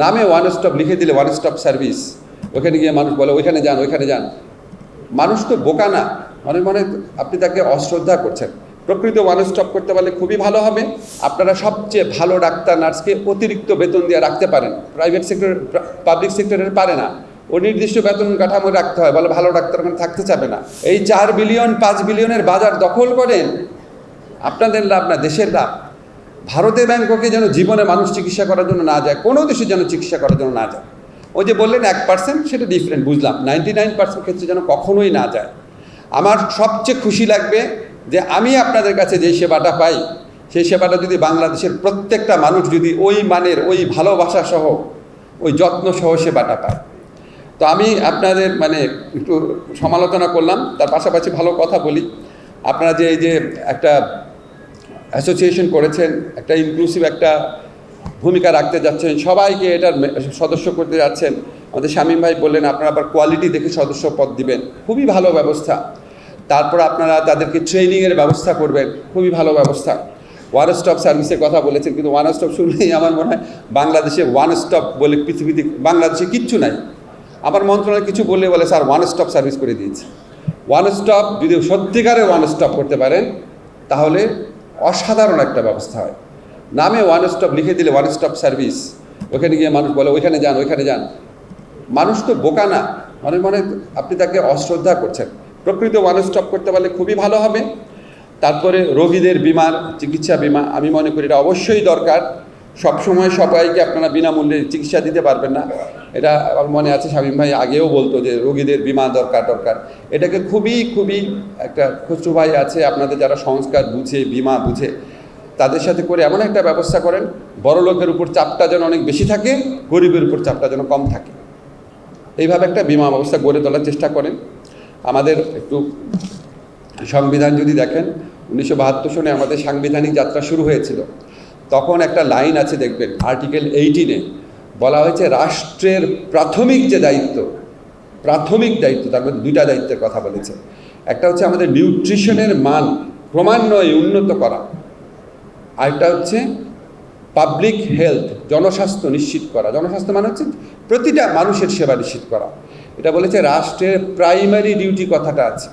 নামে one stop লিখে দিলে ওয়ান স্টপ সার্ভিস ওখানে গিয়ে মানুষ বলে, ওইখানে যান ওইখানে যান। মানুষ তো বোকা না। মনে মনে আপনি তাকে অশ্রদ্ধা করছেন। প্রকৃত ওয়ান স্টপ করতে পারলে খুবই ভালো হবে। আপনারা সবচেয়ে ভালো ডাক্তার, নার্সকে অতিরিক্ত বেতন দিয়ে রাখতে পারেন। প্রাইভেট সেক্টর পাবলিক সেক্টরের পারে না। ও নির্দিষ্ট বেতন কাঠামো রাখতে হয়। বলে ভালো ডাক্তার ওখানে থাকতে চাবে না। এই চার বিলিয়ন পাঁচ বিলিয়নের বাজার দখল করেন, আপনাদের লাভ না, দেশের লাভ। ভারতের ব্যাংককে যেন জীবনে মানুষ চিকিৎসা করার জন্য না যায়, কোনো দেশে যেন চিকিৎসা করার জন্য না যায়। ওই যে বললেন এক পার্সেন্ট সেটা ডিফারেন্ট বুঝলাম। নাইনটি নাইন পার্সেন্ট ক্ষেত্রে যেন কখনোই না যায়। আমার সবচেয়ে খুশি লাগবে যে আমি আপনাদের কাছে যে সেবাটা পাই, সেই সেবাটা যদি বাংলাদেশের প্রত্যেকটা মানুষ যদি ওই মানের, ওই ভালোবাসা সহ, ওই যত্ন সহ সেবাটা পায়। তো আমি আপনাদের মানে একটু সমালোচনা করলাম, তার পাশাপাশি ভালো কথা বলি। আপনারা যে, এই যে একটা অ্যাসোসিয়েশন করেছেন, একটা ইনক্লুসিভ একটা ভূমিকা রাখতে যাচ্ছেন। সবাইকে এটার সদস্য করতে যাচ্ছেন। আমাদের শামীম ভাই বললেন, আপনারা আবার কোয়ালিটি দেখে সদস্য পদ দিবেন। খুবই ভালো ব্যবস্থা। তারপর আপনারা তাদেরকে ট্রেনিংয়ের ব্যবস্থা করবেন। খুবই ভালো ব্যবস্থা। ওয়ান স্টপ সার্ভিসের কথা বলেছেন, কিন্তু ওয়ান স্টপ শুনলেই আমার মনে হয় বাংলাদেশে ওয়ান স্টপ বলে পৃথিবীতে, বাংলাদেশে কিচ্ছু নাই। আমার মন্ত্রণালয় কিছু বললে বলে, স্যার ওয়ান স্টপ সার্ভিস করে দিয়েছে। ওয়ান স্টপ যদি সত্যিকারের ওয়ান স্টপ করতে পারেন, তাহলে অসাধারণ একটা ব্যবস্থা হয়। নামে ওয়ান স্টপ লিখে দিলে ওয়ান স্টপ সার্ভিস ওখানে গিয়ে মানুষ বলে, ওইখানে যান ওইখানে যান। মানুষ তো বোকা না। মনে মনে আপনি তাকে অশ্রদ্ধা করছেন। প্রকৃত ওয়ান স্টপ করতে পারলে খুবই ভালো হবে। তারপরে রোগীদের বিমার, চিকিৎসা বিমা, আমি মনে করি এটা অবশ্যই দরকার। সবসময় সবাইকে আপনারা বিনামূল্যে চিকিৎসা দিতে পারবেন না। এটা আমার মনে আছে, শামীম ভাই আগেও বলতো যে রোগীদের বিমা দরকার দরকার। এটাকে খুবই খুবই একটা খুচরু ভাই আছে, আপনাদের যারা সংস্কার বুঝে, বিমা বুঝে, তাদের সাথে করে এমন একটা ব্যবস্থা করেন, বড় লোকের উপর চাপটা যেন অনেক বেশি থাকে, গরিবের উপর চাপটা যেন কম থাকে। এইভাবে একটা বিমা ব্যবস্থা গড়ে তোলার চেষ্টা করেন। আমাদের একটু সংবিধান যদি দেখেন, উনিশশো বাহাত্তর সনে আমাদের সাংবিধানিক যাত্রা শুরু হয়েছিল। তখন একটা লাইন আছে দেখবেন, আর্টিকেল এইটিনে বলা হয়েছে, রাষ্ট্রের প্রাথমিক যে দায়িত্ব, প্রাথমিক দায়িত্ব, তার মধ্যে দুইটা দায়িত্বের কথা বলেছে। একটা হচ্ছে আমাদের নিউট্রিশনের মান ক্রমান্বয়ে উন্নত করা। আরেকটা হচ্ছে, পাবলিক হেলথ, জনস্বাস্থ্য নিশ্চিত করা। জনস্বাস্থ্য মানে হচ্ছে প্রতিটা মানুষের সেবা নিশ্চিত করা। এটা বলেছে, রাষ্ট্রের প্রাইমারি ডিউটি কথাটা আছে।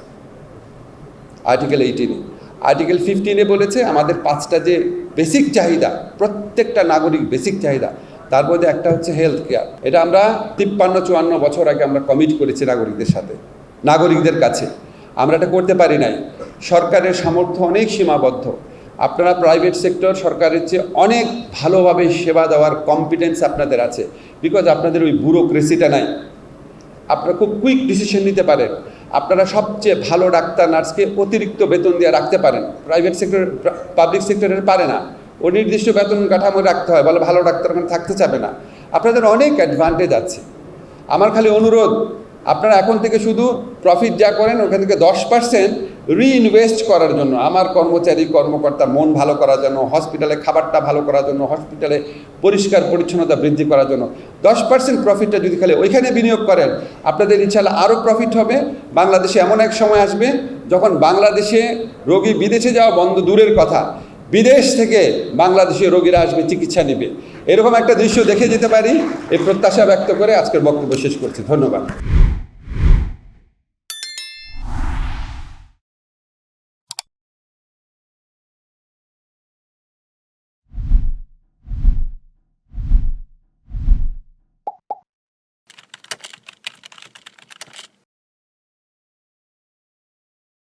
আর্টিকেল এইটিনে আর্টিকেল ফিফটিনে বলেছে, আমাদের পাঁচটা যে বেসিক চাহিদা, প্রত্যেকটা নাগরিক বেসিক চাহিদা, তার মধ্যে একটা হচ্ছে হেলথ কেয়ার এটা আমরা তিপ্পান্ন, চুয়ান্ন বছর আগে আমরা কমিট করেছি নাগরিকদের সাথে, নাগরিকদের কাছে। আমরা এটা করতে পারি নাই। সরকারের সামর্থ্য অনেক সীমাবদ্ধ। আপনারা প্রাইভেট সেক্টর সরকারের চেয়ে অনেক ভালোভাবে সেবা দেওয়ার কম্পিটেন্স আপনাদের আছে। বিকজ আপনাদের ওই ব্যুরোক্রেসিটা নাই। আপনারা খুব কুইক ডিসিশন নিতে পারেন। আপনারা সবচেয়ে ভালো ডাক্তার, নার্সকে অতিরিক্ত বেতন দিয়ে রাখতে পারেন। প্রাইভেট সেক্টর পাবলিক সেক্টরের পারে না। ও নির্দিষ্ট বেতন কাঠামো রাখতে হয়, বলে ভালো ডাক্তার ওখানে থাকতে চাবে না। আপনাদের অনেক অ্যাডভান্টেজ আছে। আমার খালি অনুরোধ, আপনারা এখন থেকে শুধু প্রফিট যা করেন, ওখান থেকে দশ পার্সেন্ট রিইনভেস্ট করার জন্য, আমার কর্মচারী কর্মকর্তা মন ভালো করার জন্য হসপিটালে খাবারটা ভালো করার জন্য হসপিটালে পরিষ্কার পরিচ্ছন্নতা বৃদ্ধি করার জন্য, দশ পার্সেন্ট প্রফিটটা যদি খালি ওইখানে বিনিয়োগ করেন, আপনাদের ইনশাল্লাহ আরও প্রফিট হবে। বাংলাদেশে এমন এক সময় আসবে যখন বাংলাদেশে রোগী বিদেশে যাওয়া বন্ধ দূরের কথা, বিদেশ থেকে বাংলাদেশে রোগীরা আসবে, চিকিৎসা নেবে। এরকম একটা দৃশ্য দেখে যেতে পারি, এই প্রত্যাশা ব্যক্ত করে আজকের বক্তব্য শেষ করছি। ধন্যবাদ।